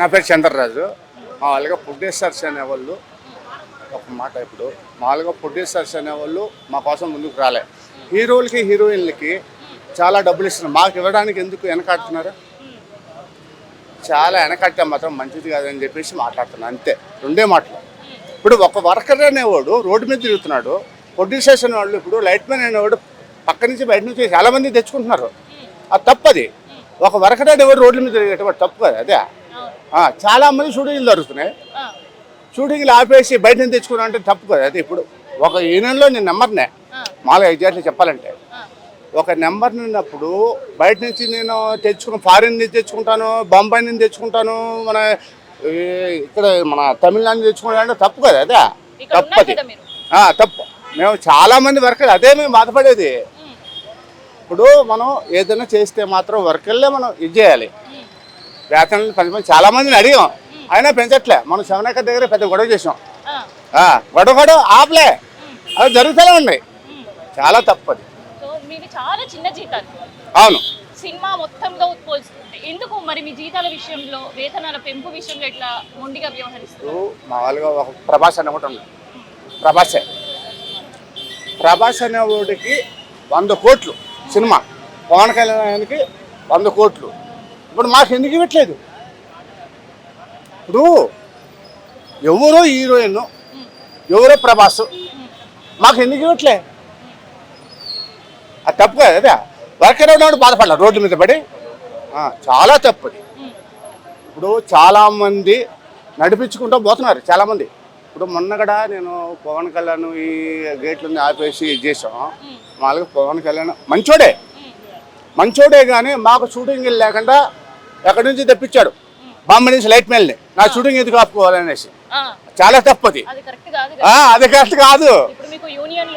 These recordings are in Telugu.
నా పేరు చంద్రరాజు. మామూలుగా ప్రొడ్యూసర్స్ అనేవాళ్ళు ఒక మాట ఇప్పుడు. మామూలుగా ప్రొడ్యూసర్స్ అనేవాళ్ళు మా కోసం ముందుకు రాలే. హీరోలకి హీరోయిన్లకి చాలా డబ్బులు ఇస్తున్నారు. మాకు ఇవ్వడానికి ఎందుకు వెనకాడుతున్నారు? చాలా వెనకట్టే మాత్రం మంచిది కాదని చెప్పేసి మాట్లాడుతున్నాను అంతే. రెండే మాటలు. ఇప్పుడు ఒక వర్కర్ అనేవాడు రోడ్డు మీద తిరుగుతున్నాడు. ప్రొడ్యూసర్స్ అనేవాళ్ళు ఇప్పుడు లైట్ మ్యాన్ అనేవాడు పక్క నుంచి బయట నుంచి చాలామంది తెచ్చుకుంటున్నారు. అది తప్పది. ఒక వర్కర్ అనేవాడు రోడ్ల మీద తిరిగేటప్పుడు తప్పు కదా అదే. చాలా మంది షూటింగ్లు జరుగుతున్నాయి. షూటింగ్లు ఆపేసి బయట నుంచి తెచ్చుకున్నా అంటే తప్పు కదా. అది ఇప్పుడు ఒక యూనియన్లో నేను నెంబర్నే. మామూలుగా ఎగ్జాక్ట్లీ చెప్పాలంటే. ఒక నెంబర్ ఉన్నప్పుడు బయట నుంచి నేను తెచ్చుకున్న ఫారిన్ నుంచి తెచ్చుకుంటాను బొంబాయి నుంచి తెచ్చుకుంటాను మన ఇక్కడ మన తమిళనాడు నుంచి తెచ్చుకుంటాను అంటే తప్పు కదా అదే? తప్పది. తప్పు. మేము చాలా మంది వర్కర్లు అదే మేము బాధపడేది. ఇప్పుడు మనం ఏదైనా చేస్తే మాత్రం వర్కర్లే మనం ఇది చేయాలి. వేతనాలు పది మంది చాలా మందిని అడిగాం. అయినా పెంచట్లే. మనం శవనాకర్ దగ్గర పెద్ద గొడవ చేసాం గొడవ గొడవ ఆపలే. అవి జరుగుతూనే ఉన్నాయి చాలా తప్పది. చాలా చిన్న జీతాలు. అవును. సినిమా మొత్తంగా పోల్చుకుంటే ఎందుకు మరి మీ జీతాల విషయంలో వేతనాల పెంపు విషయంలో ఇట్లా మొండిగా వ్యవహరిస్తారు మామూలుగా ఒక ప్రభాస్ అనే ఒకటి ఉంది. ప్రభాసే. ప్రభాస్ అనేవాడికి వంద కోట్లు సినిమా. పవన్ కళ్యాణ్కి వంద కోట్లు. ఇప్పుడు మాకు ఎందుకు ఇవ్వట్లేదు? ఇప్పుడు ఎవరో హీరోయిన్ ఎవరో ప్రభాస్ మాకు ఎందుకు ఇవ్వట్లే? అది తప్పు కదా అదే. వర్కర్ ఉన్నవాడు బాధపడాలి రోడ్ల మీద పడి. చాలా తప్పుది ఇప్పుడు చాలామంది నడిపించుకుంటూ పోతున్నారు చాలామంది. ఇప్పుడు మొన్న కూడా నేను పవన్ కళ్యాణ్ ఈ గేట్లని ఆపేసి ఇది చేసాం మామూలుగా పవన్ కళ్యాణ్ మంచోడే. మంచోడే కానీ మాకు షూటింగ్ లేకుండా ఎక్కడి నుంచి తెప్పించాడు. బాంబే నుంచి లైట్ మెల్ని. నా షూటింగ్ ఎందుకు ఆపుకోవాలనేసి. చాలా తప్పది అది. అది కరెక్ట్ కాదు మీకు యూనియన్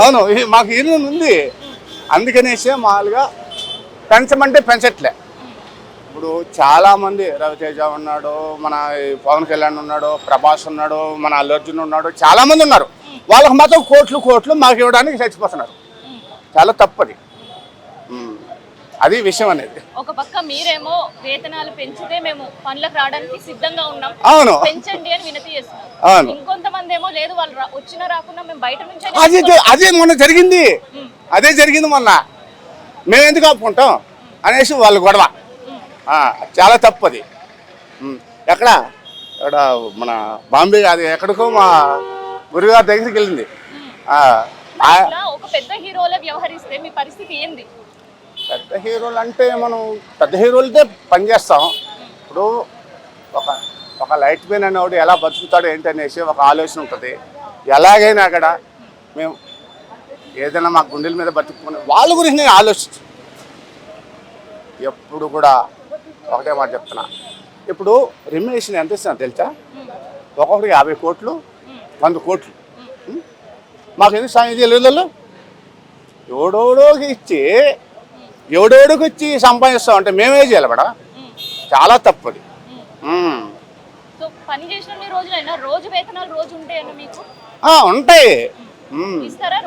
అవును మాకు యూనియన్ ఉంది. అందుకనేసి మామూలుగా పెంచమంటే పెంచట్లే ఇప్పుడు చాలా మంది రవితేజ ఉన్నాడు మన పవన్ కళ్యాణ్ ఉన్నాడు ప్రభాస్ ఉన్నాడు మన అల్లు అర్జున్ ఉన్నాడు చాలా మంది ఉన్నారు వాళ్ళకి మాత్రం కోట్లు కోట్లు మాకు ఇవ్వడానికి చచ్చిపోతున్నారు చాలా తప్పది. అది విషయం అనేది. ఒక పక్క మీరేమో వేతనాలు పెంచితే మేము పనులకు రావడానికి సిద్ధంగా ఉన్నాం. అవును. పెంచండి అని వినతి చేస్తున్నారు అవును. ఇంకొంతమంది ఏమో లేదు వాళ్ళు రా- వచ్చినా రాకుండా మేము బయట నుంచి అది అదే మొన్న జరిగింది. అదే జరిగింది మొన్న. మేము ఎందుకు ఆపుకుంటాం? అనేసి వాళ్ళు గొడవ. ఆ, చాలా తప్పది ఉమ్, ఎక్కడ? ఇక్కడ మన బాంబే అది ఎక్కడికో మా గురుగారి దగ్గరికి వెళ్ళింది. ఆ, ఆ, ఇట్లా ఒక పెద్ద హీరోలే వ్యవహరిస్తే మీ పరిస్థితి ఏంది? పెద్ద హీరోలు అంటే మనం పెద్ద హీరోలతో పనిచేస్తాం. ఇప్పుడు ఒక ఒక లైట్ మెయిన్ అనేవాడు ఎలా బతుకుతాడు ఏంటనేసి ఒక ఆలోచన ఉంటుంది. ఎలాగైనా అక్కడ మేము ఏదైనా మా గుండెల మీద బతుకుని వాళ్ళ గురించి నేను ఆలోచించు ఎప్పుడు కూడా ఒకటే మాట చెప్తున్నా. ఇప్పుడు రిమినేషన్ ఎంత ఇస్తున్నా తెలుసా? ఒక్కొక్కడికి యాభై కోట్లు వంద కోట్లు. మాకు ఎందుకు సాయం చేయలేదు ఎవడోడోకి ఇచ్చి ఎవడోడికి ఇచ్చి సంపాదిస్తాం అంటే మేమే చేయాలి మేడం. చాలా తప్పది. రోజు రోజు ఉంటాయి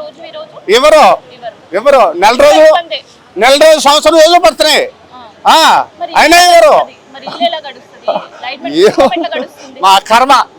రోజు రోజు? ఎవరు ఇవ్వరు. ఎవరు నెల రోజు ఇబ్బందే. నెల రోజు సంవత్సరం రోజులు పడుతున్నాయి. అయినా ఎవరు మా కర్మ.